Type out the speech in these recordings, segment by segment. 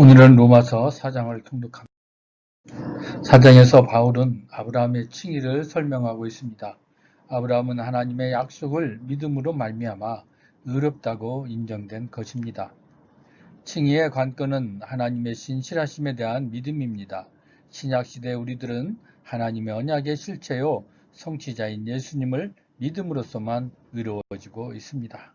오늘은 로마서 4장을 통독합니다. 4장에서 바울은 아브라함의 칭의를 설명하고 있습니다. 아브라함은 하나님의 약속을 믿음으로 말미암아 의롭다고 인정된 것입니다. 칭의의 관건은 하나님의 신실하심에 대한 믿음입니다. 신약시대 우리들은 하나님의 언약의 실체요 성취자인 예수님을 믿음으로써만 의로워지고 있습니다.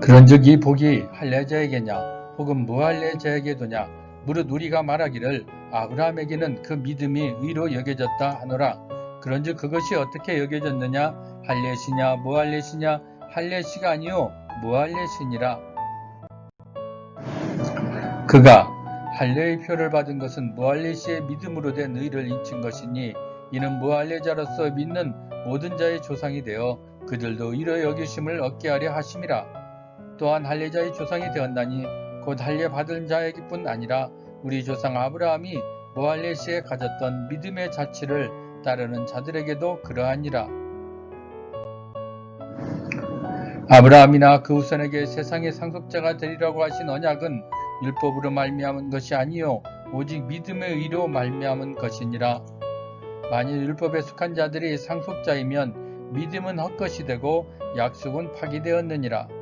그런즉 이 복이 할례자에게냐? 혹은 무할례자에게도냐? 무릇 우리가 말하기를 아브라함에게는 그 믿음이 의로 여겨졌다 하노라. 그런즉 그것이 어떻게 여겨졌느냐? 할례시냐 무할례시냐? 할례시가 아니요 무할례시니라. 그가 할례의 표를 받은 것은 무할례시의 믿음으로 된 의를 인친 것이니 이는 무할례자로서 믿는 모든 자의 조상이 되어 그들도 의로 여기심을 얻게 하려 하심이라 또한 할례자의 조상이 되었나니 곧 할례 받은 자에게뿐 아니라 우리 조상 아브라함이 모할레시에 가졌던 믿음의 자치를 따르는 자들에게도 그러하니라. 아브라함이나 그 후손에게 세상의 상속자가 되리라고 하신 언약은 율법으로 말미암은 것이 아니요 오직 믿음의 의로 말미암은 것이니라. 만일 율법에 속한 자들이 상속자이면 믿음은 헛것이 되고 약속은 파기되었느니라.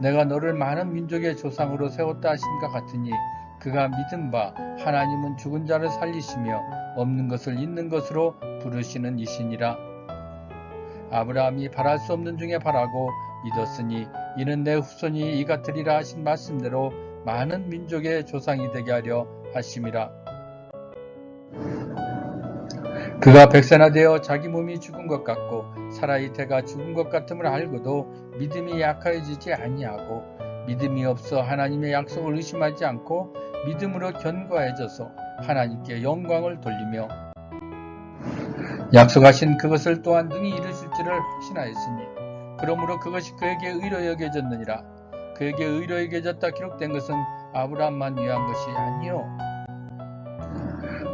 내가 너를 많은 민족의 조상으로 세웠다 하신가 같으니 그가 믿은 바 하나님은 죽은 자를 살리시며 없는 것을 있는 것으로 부르시는 이시니라. 아브라함이 바랄 수 없는 중에 바라고 믿었으니 이는 내 후손이 이 같으리라 하신 말씀대로 많은 민족의 조상이 되게 하려 하심이라. 그가 백세나 되어 자기 몸이 죽은 것 같고 사라의 태가 죽은 것 같음을 알고도 믿음이 약하여지지 아니하고 믿음이 없어 하나님의 약속을 의심하지 않고 믿음으로 견고해져서 하나님께 영광을 돌리며 약속하신 그것을 또한 능히 이루실 줄을 확신하였으니 그러므로 그것이 그에게 의로 여겨졌느니라. 그에게 의로 여겨졌다 기록된 것은 아브라함만 위한 것이 아니요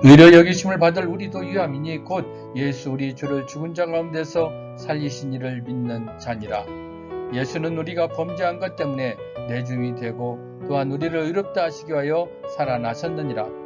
의로 여기심을 받을 우리도 위함이니 곧 예수 우리 주를 죽은 자 가운데서 살리신 이를 믿는 자니라 예수는 우리가 범죄한 것 때문에 내중이 되고 또한 우리를 의롭다 하시기 위하여 살아나셨느니라.